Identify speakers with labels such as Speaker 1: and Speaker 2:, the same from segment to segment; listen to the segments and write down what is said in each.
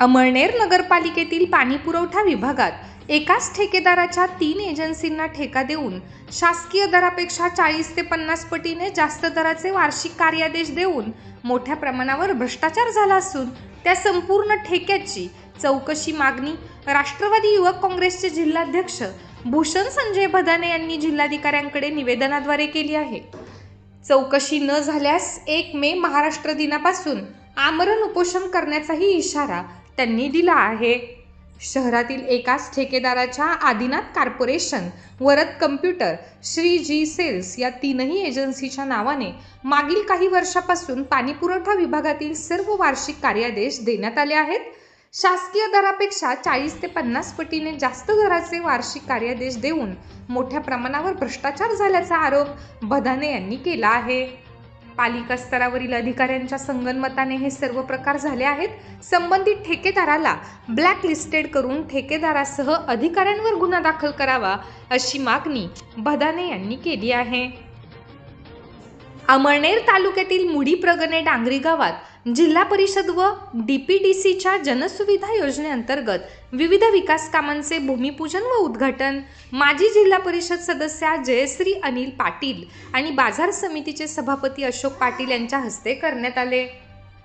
Speaker 1: अमळनेर नगरपालिकेतील पाणीपुरवठा विभागात एकाच ठेकेदाराच्या तीन एजन्सींना ठेका देऊन शासकीय दरापेक्षा चाळीस ते पन्नास पटीने जास्त दराचे वार्षिक कार्यादेश देऊन मोठ्या प्रमाणावर भ्रष्टाचार झाला असून त्या संपूर्ण ठेक्याची चौकशी मागणी राष्ट्रवादी युवक काँग्रेसचे जिल्हाध्यक्ष भूषण संजय भदाने यांनी जिल्हाधिकाऱ्यांकडे निवेदनाद्वारे केली आहे. चौकशी न झाल्यास एक मे महाराष्ट्र दिनापासून आमरण उपोषण करण्याचाही इशारा त्यांनी दिला आहे. शहरातील एकाच ठेकेदाराच्या Adinath corporation Varad computer Shri ji sales या तीनही एजन्सीच्या नावाने मागील काही वर्षापासून पाणीपुरवठा विभागातील सर्व वार्षिक कार्यादेश देण्यात आले आहेत. शासकीय दरापेक्षा चाळीस ते पन्नास पटीने जास्त दराचे वार्षिक कार्यादेश देऊन मोठ्या प्रमाणावर भ्रष्टाचार झाल्याचा आरोप बदाने यांनी केला आहे. पालिका स्तरावरील अधिकाऱ्यांच्या संगनमताने हे सर्व प्रकार झाले आहेत. संबंधित ठेकेदाराला ब्लॅक लिस्टेड करून ठेकेदारासह अधिकाऱ्यांवर गुन्हा दाखल करावा अशी मागणी भदाने यांनी केली आहे. अमळनेर तालुक्यातील मुडी प्रगणे डांगरी गावात जिल्हा परिषद व डी पी डी सीच्या जनसुविधा योजनेअंतर्गत विविध विकास कामांचे भूमिपूजन व उद्घाटन माजी जिल्हा परिषद सदस्या जयश्री अनिल पाटील आणि बाजार समितीचे सभापती अशोक पाटील यांच्या हस्ते करण्यात आले.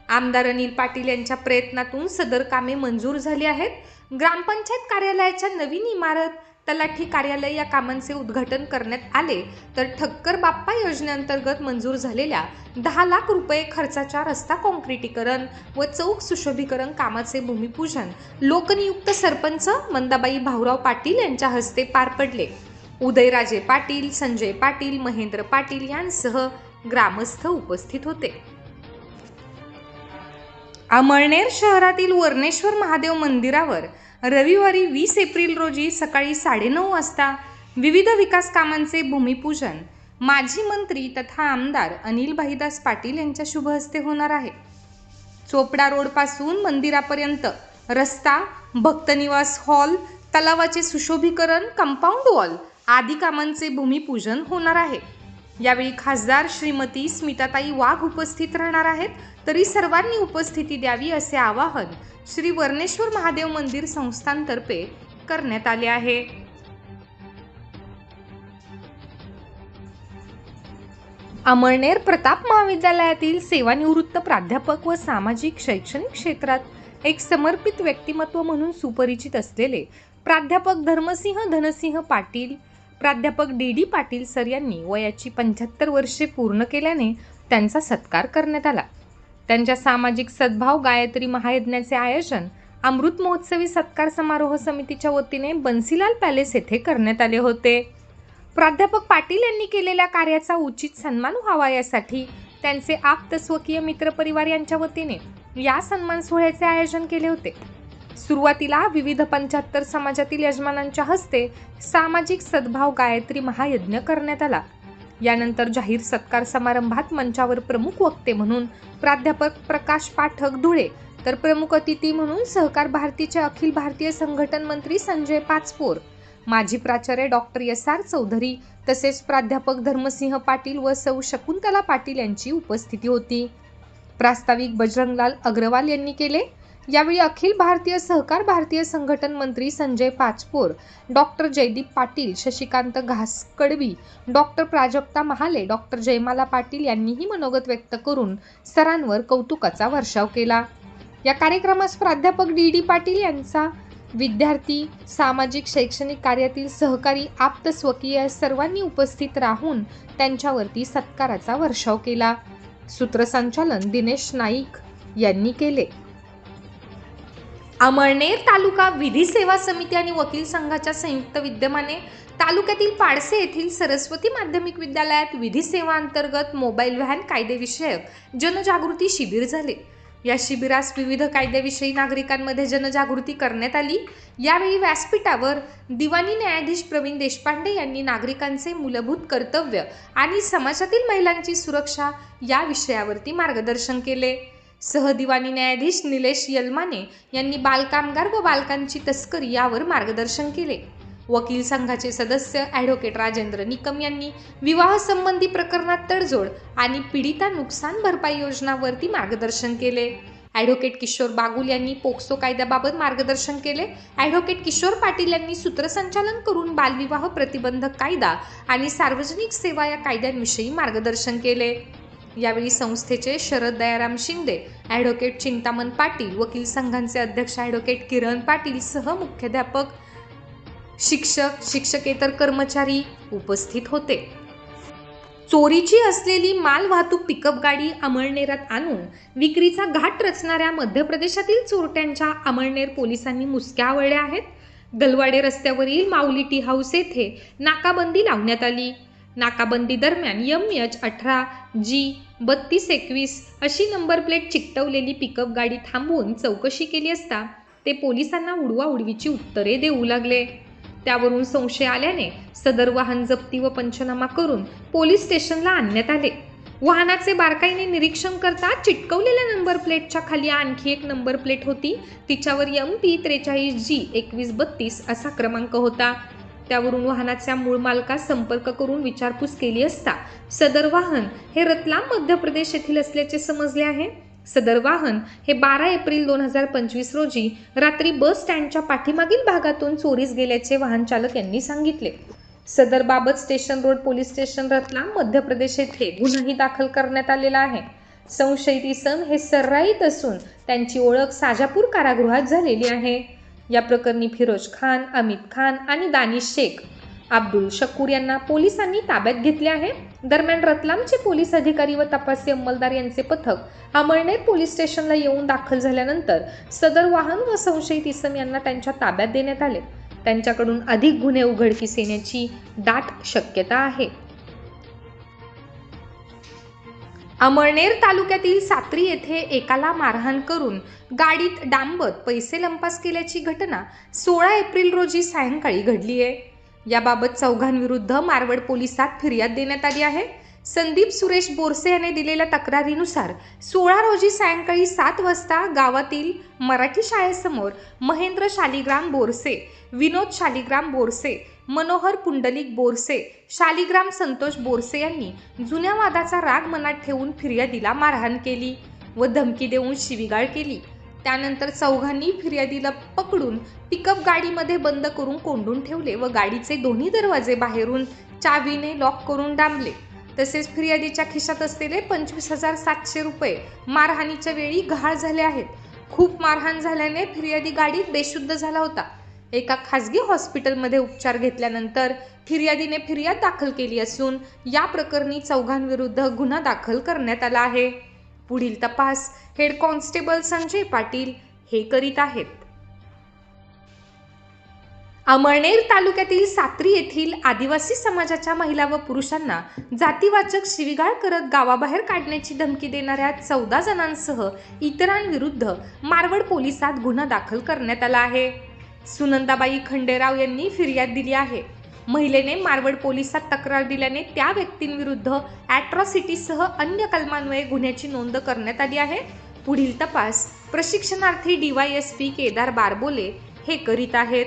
Speaker 1: आमदार अनिल पाटील यांच्या प्रयत्नातून सदर कामे मंजूर झाली आहेत. ग्रामपंचायत कार्यालयाच्या नवीन इमारत तलाठी कार्यालय या कामांचे उद्घाटन करण्यात आले. तर ठक्कर बाप्पा योजनेअंतर्गत मंजूर झालेल्या दहा लाख रुपये खर्चाच्या रस्ता काँक्रिटीकरण व चौक सुशोभीकरण कामाचे भूमिपूजन लोकनियुक्त सरपंच मंदाबाई भाऊराव पाटील यांच्या हस्ते पार पडले. उदयराजे पाटील संजय पाटील महेंद्र पाटील यांसह ग्रामस्थ उपस्थित होते. अमळनेर शहरातील वर्णेश्वर महादेव मंदिरावर रविवारी वीस एप्रिल रोजी सकाळी साडेनऊ वाजता विविध विकास कामांचे भूमिपूजन. माजी मंत्री तथा आमदार अनिल भाईदास पाटील यांच्या शुभ हस्ते होणार आहे. चोपडा रोडपासून मंदिरापर्यंत रस्ता भक्तनिवास हॉल तलावाचे सुशोभीकरण कंपाऊंड वॉल आदी कामांचे भूमिपूजन होणार आहे. यावेळी खासदार श्रीमती स्मिताताई वाघ उपस्थित राहणार आहेत. तरी सर्वांनी उपस्थिती द्यावी असे आवाहन श्री वर्णेश्वर महादेव मंदिर संस्थांतर्फे करण्यात आले आहे. अमळनेर प्रताप महाविद्यालयातील सेवानिवृत्त प्राध्यापक व सामाजिक शैक्षणिक क्षेत्रात एक समर्पित व्यक्तिमत्व म्हणून सुपरिचित असलेले प्राध्यापक धर्मसिंह धनसिंह पाटील प्राध्यापक डी डी पाटील सर यांनी वयाची पंच्याहत्तर वर्षे पूर्ण केल्याने त्यांचा सत्कार करण्यात आला. त्यांच्या सामाजिक सद्भाव गायत्री महायज्ञाचे आयोजन अमृत महोत्सवी सत्कार समारोह समितीच्या वतीने बन्सीलाल पॅलेस येथे करण्यात आले होते. प्राध्यापक पाटील यांनी केलेल्या कार्याचा उचित सन्मान व्हावा यासाठी त्यांचे आप्त स्वकीय मित्रपरिवार यांच्या वतीने या सन्मान सोहळ्याचे आयोजन केले होते. सुरुवातीला विविध पंच्याहत्तर समाजातील यजमानांच्या हस्ते सामाजिक सद्भाव गायत्री महायज्ञ करण्यात आला. यानंतर जाहीर सत्कार समारंभात मंचावर प्रमुख वक्ते म्हणून प्राध्यापक प्रकाश पाठक धुळे तर प्रमुख अतिथी म्हणून सहकार भारतीचे अखिल भारतीय संघटन मंत्री संजय पाचपोर माजी प्राचार्य डॉक्टर एस. आर. चौधरी तसेच प्राध्यापक धर्मसिंह पाटील व सौ शकुंतला पाटील यांची उपस्थिती होती. प्रास्ताविक बजरंगलाल अग्रवाल यांनी केले. यावेळी अखिल भारतीय सहकार भारतीय संघटन मंत्री Sanjay Pachpor doctor Jaydeep Patil Shashikant Ghaskadvi doctor Prajakta Mahale doctor Jayamala Patil यांनीही मनोगत व्यक्त करून सरांवर कौतुकाचा वर्षाव केला. या कार्यक्रमास प्राध्यापक डी डी पाटील यांचा विद्यार्थी सामाजिक शैक्षणिक कार्यातील सहकारी आप्त स्वकीय सर्वांनी उपस्थित राहून त्यांच्यावरती सत्काराचा वर्षाव केला. सूत्रसंचालन दिनेश नाईक यांनी केले. अमळनेर तालुका विधी सेवा समिती आणि वकील संघाच्या संयुक्त विद्यमाने तालुक्यातील पाडसे येथील सरस्वती माध्यमिक विद्यालयात विधी सेवा अंतर्गत मोबाईल व्हॅन कायदेविषयक जनजागृती शिबिर झाले. या शिबिरास विविध कायद्याविषयी नागरिकांमध्ये जनजागृती करण्यात आली. यावेळी व्यासपीठावर दिवाणी न्यायाधीश प्रवीण देशपांडे यांनी नागरिकांचे मूलभूत कर्तव्य आणि समाजातील महिलांची सुरक्षा या विषयावरती मार्गदर्शन केले. सहदिवानी न्यायाधीश निलेश यलमाने यांनी बालकामगार व बालकांची तस्करी यावर मार्गदर्शन केले. वकील संघाचे सदस्य ॲडव्होकेट राजेंद्र निकम यांनी विवाह संबंधी प्रकरणात तडजोड आणि पीडिता नुकसान भरपाई योजनावरती मार्गदर्शन केले. ॲडव्होकेट किशोर बागुल यांनी पोक्सो कायद्याबाबत मार्गदर्शन केले. ॲडव्होकेट किशोर पाटील यांनी सूत्रसंचालन करून बालविवाह प्रतिबंधक कायदा आणि सार्वजनिक सेवा या कायद्यांविषयी मार्गदर्शन केले. यावेळी संस्थेचे शरद दयाराम शिंदे ॲडव्होकेट चिंतामण पाटील वकील संघांचे अध्यक्ष ॲडव्होकेट किरण पाटील सह मुख्याध्यापक शिक्षक शिक्षकेतर कर्मचारी उपस्थित होते. चोरीची असलेली माल वाहतूक पिकअप गाडी अमळनेरात आणून विक्रीचा घाट रचणाऱ्या मध्य प्रदेशातील चोरट्यांच्या अमळनेर पोलिसांनी मुसक्या आवळल्या आहेत. गलवाडे रस्त्यावरील माऊली टी हाऊस येथे नाकाबंदी लावण्यात आली. नाकाबंदी दरम्यान यम एच अठरा जी बत्तीस एकवीस अशी नंबर प्लेट चिकटवलेली पिकअप गाडी थांबवून चौकशी केली असता ते पोलिसांना उडवा उडवीची उत्तरे देऊ लागले. त्यावरून संशय आल्याने सदर वाहन जप्ती व पंचनामा करून पोलीस स्टेशनला आणण्यात आले. वाहनाचे बारकाईने निरीक्षण करता चिटकवलेल्या नंबर प्लेटच्या खाली आणखी एक नंबर प्लेट होती. तिच्यावर एम पी त्रेचाळीस जी एकवीस बत्तीस असा क्रमांक होता. त्यावरून वाहनाच्या मूळ मालकास संपर्क करून विचारपूस केली असता सदर वाहन हे रतलाम मध्य प्रदेश येथील असल्याचे समजले आहे. सदर वाहन हे बारा एप्रिल दोन हजार पंचवीस रोजी रात्री बस स्टँडच्या पाठीमागील भागातून चोरीस गेल्याचे वाहन चालक यांनी सांगितले. सदर बाबत station road police station Ratlam Madhya Pradesh येथे गुन्हाही दाखल करण्यात आलेला आहे. संशयित इसम हे सर्राईत असून त्यांची ओळख साजापूर कारागृहात झालेली आहे. या प्रकरणी फिरोज खान अमित खान आणि दानिश शेख. अब्दुल शकूर यांना पोलिसांनी ताब्यात घेतले आहे. दरम्यान रतलामचे पोलीस अधिकारी व तपासी अंमलदार यांचे पथक अमळनेर पोलीस स्टेशनला येऊन दाखल झाल्यानंतर सदर वाहन व संशयित इसम यांना त्यांच्या ताब्यात देण्यात आले. त्यांच्याकडून अधिक गुन्हे उघडकीस येण्याची दाट शक्यता आहे. अमळनेर तालुक्यातील सात्री येथे एकाला मारहाण करून गाडीत डांबत पैसे लंपास केल्याची घटना सोळा एप्रिल रोजी सायंकाळी घडली आहे याबाबत चौघांविरुद्ध मारवड पोलिसात फिर्याद देण्यात आली आहे. संदीप सुरेश बोरसे याने दिलेल्या तक्रारीनुसार सोळा रोजी सायंकाळी सात वाजता गावातील मराठी शाळेसमोर महेंद्र शालिग्राम बोरसे विनोद शालिग्राम बोरसे मनोहर पुंडलिक बोरसे शालिग्राम संतोष बोरसे यांनी जुन्या वादाचा राग मनात ठेवून फिर्यादीला मारहाण केली व धमकी देऊन शिवीगाळ केली. त्यानंतर चौघांनी फिर्यादीला पकडून पिकअप गाडीमध्ये बंद करून कोंडून ठेवले व गाडीचे दोन्ही दरवाजे बाहेरून चावीने लॉक करून डांबले. तसेच फिर्यादीच्या खिशात असलेले पंचवीस हजार सातशे रुपये मारहाणीच्या वेळी गहाळ झाले आहेत. खूप मारहाण झाल्याने फिर्यादी गाडीत बेशुद्ध झाला होता. एका खासगी हॉस्पिटलमध्ये उपचार घेतल्यानंतर फिर्यादीने फिर्याद दाखल केली असून या प्रकरणी चौघांविरुद्ध गुन्हा दाखल करण्यात आला आहे. पुढील तपास हेड कॉन्स्टेबल संजय पाटील हे करीत आहेत. अमळनेर तालुक्यातील सात्री येथील आदिवासी समाजाच्या महिला व पुरुषांना जातीवाचक शिवीगाळ करत गावाबाहेर काढण्याची धमकी देणाऱ्या चौदा जणांसह इतरांविरुद्ध मारवड पोलिसात गुन्हा दाखल करण्यात आला आहे. सुनंदाबाई खंडेराव यांनी फिर्याद दिली आहे. महिलेने मारवड पोलिसात तक्रार दिल्याने त्या व्यक्तींविरुद्ध ॲट्रॉसिटीसह अन्य कलमान्वये गुन्ह्याची नोंद करण्यात आली आहे. पुढील तपास प्रशिक्षणार्थी डीवायएसपी केदार बारबोले हे करीत आहेत.